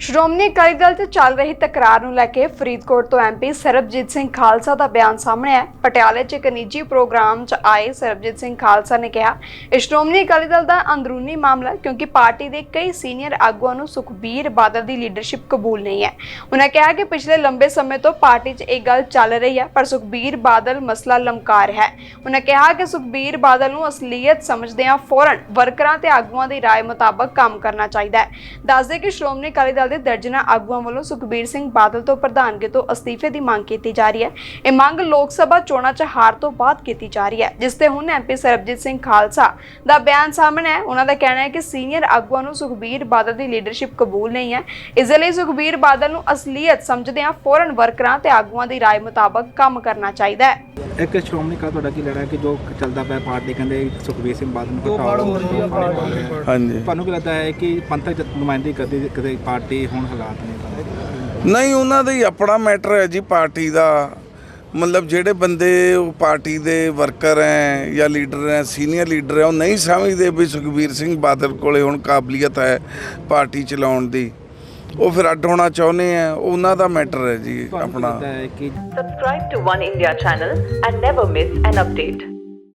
ਸ਼੍ਰੋਮਣੀ ਅਕਾਲੀ ਦਲ 'ਚ ਚੱਲ ਰਹੀ ਤਕਰਾਰ ਨੂੰ ਲੈ ਕੇ ਫਰੀਦਕੋਟ ਤੋਂ ਐਮਪੀ ਸਰਬਜੀਤ ਸਿੰਘ ਖਾਲਸਾ ਦਾ ਬਿਆਨ ਸਾਹਮਣੇ ਆਇਆ ਪਟਿਆਲੇ 'ਚ ਇੱਕ ਨਿੱਜੀ ਪ੍ਰੋਗਰਾਮ 'ਚ ਆਏ ਸਰਬਜੀਤ ਸਿੰਘ ਖਾਲਸਾ ਨੇ ਕਿਹਾ ਇਹ ਸ਼੍ਰੋਮਣੀ ਅਕਾਲੀ ਦਲ ਦਾ ਅੰਦਰੂਨੀ ਮਾਮਲਾ ਹੈ ਕਿਉਂਕਿ ਪਾਰਟੀ ਦੇ ਕਈ ਸੀਨੀਅਰ ਆਗੂਆਂ ਨੂੰ ਸੁਖਬੀਰ ਬਾਦਲ ਦੀ ਲੀਡਰਸ਼ਿਪ ਕਬੂਲ ਨਹੀਂ ਹੈ ਉਹਨਾਂ ਕਿਹਾ ਕਿ ਪਿਛਲੇ ਲੰਬੇ ਸਮੇਂ ਤੋਂ ਪਾਰਟੀ 'ਚ ਇਹ ਗੱਲ ਚੱਲ ਰਹੀ ਹੈ ਪਰ ਸੁਖਬੀਰ ਬਾਦਲ ਮਸਲਾ ਲਮਕਾ ਰਿਹਾ ਹੈ ਉਹਨਾਂ ਕਿਹਾ ਕਿ ਸੁਖਬੀਰ ਬਾਦਲ ਨੂੰ ਅਸਲੀਅਤ ਸਮਝਦਿਆਂ ਫੌਰਨ ਵਰਕਰਾਂ ਤੇ ਆਗੂਆਂ ਦੀ رائے ਮੁਤਾਬਕ ਕੰਮ ਕਰਨਾ ਚਾਹੀਦਾ ਹੈ ਦੱਸਦੇ ਕਿ ਸ਼੍ਰੋਮਣੀ ਅਕਾਲੀ ਦਲ ਦੇ ਦਰਜਨਾ ਆਗੂਆਂ ਵੱਲੋਂ ਸੁਖਬੀਰ ਸਿੰਘ ਬਾਦਲ ਤੋਂ ਪ੍ਰਧਾਨਗੀ ਤੋਂ ਅਸਤੀਫੇ ਦੀ ਮੰਗ ਕੀਤੀ ਜਾ ਰਹੀ ਹੈ ਇਹ ਮੰਗ ਲੋਕ ਸਭਾ ਚੋਣਾਂ 'ਚ ਹਾਰ ਤੋਂ ਬਾਅਦ ਕੀਤੀ ਜਾ ਰਹੀ ਹੈ ਜਿਸ ਤੇ ਹੁਣ ਐਮਪੀ ਸਰਬਜੀਤ ਸਿੰਘ ਖਾਲਸਾ ਦਾ ਬਿਆਨ ਸਾਹਮਣੇ ਹੈ ਉਹਨਾਂ ਦਾ ਕਹਿਣਾ ਹੈ ਕਿ ਸੀਨੀਅਰ ਆਗੂਆਂ ਨੂੰ ਸੁਖਬੀਰ ਬਾਦਲ ਦੀ ਲੀਡਰਸ਼ਿਪ ਕਬੂਲ ਨਹੀਂ ਹੈ ਇਸ ਦੇ ਲਈ ਸੁਖਬੀਰ ਬਾਦਲ ਨੂੰ ਅਸਲੀਅਤ ਸਮਝਦਿਆਂ ਫੌਰਨ ਵਰਕਰਾਂ ਤੇ ਆਗੂਆਂ ਦੀ رائے ਮੁਤਾਬਕ ਕੰਮ ਕਰਨਾ ਚਾਹੀਦਾ ਹੈ ਇੱਕ ਸ਼੍ਰੋਮਣੀ ਅਕਾਲੀ ਤੁਹਾਡਾ ਕੀ ਲੜਾ ਕਿ ਜੋ ਚੱਲਦਾ ਪਿਆ ਪਾਰਟੀ ਕਹਿੰਦੇ ਸੁਖਬੀਰ ਸਿੰਘ ਬਾਦਲ ਨੂੰ ਹਟਾਓ ਹਾਂਜੀ ਤੁਹਾਨੂੰ ਕੀ ਲੱਗਦਾ ਹੈ ਕਿ ਪੰਥਕ ਜਥ- ਨੁਮਾਇੰਦਗੀ ਕਰਦੀ ਕਦੇ ਪਾਰਟੀ ਹੁਣ ਹਾਲਾਤ ਨੇ ਨਹੀਂ ਉਹਨਾਂ ਦਾ ਹੀ ਆਪਣਾ ਮੈਟਰ ਹੈ ਜੀ ਪਾਰਟੀ ਦਾ। ਮਤਲਬ ਜਿਹੜੇ ਬੰਦੇ ਉਹ ਪਾਰਟੀ ਦੇ ਵਰਕਰ ਹੈ ਜਾਂ ਲੀਡਰ ਹੈ ਸੀਨੀਅਰ ਲੀਡਰ ਹੈ ਉਹ ਨਹੀਂ ਸਮਝਦੇ ਵੀ ਸੁਖਬੀਰ ਸਿੰਘ ਬਾਦਲ ਕੋਲੇ ਹੁਣ ਕਾਬਲੀਅਤ ਹੈ ਪਾਰਟੀ ਚਲਾਉਣ ਦੀ। ਉਹ ਫਿਰ ਅੱਡ ਹੋਣਾ ਚਾਹੁੰਦੇ ਆ ਉਹਨਾਂ ਦਾ ਮੈਟਰ ਹੈ ਜੀ ਆਪਣਾ। Subscribe to One India channel and never miss an update.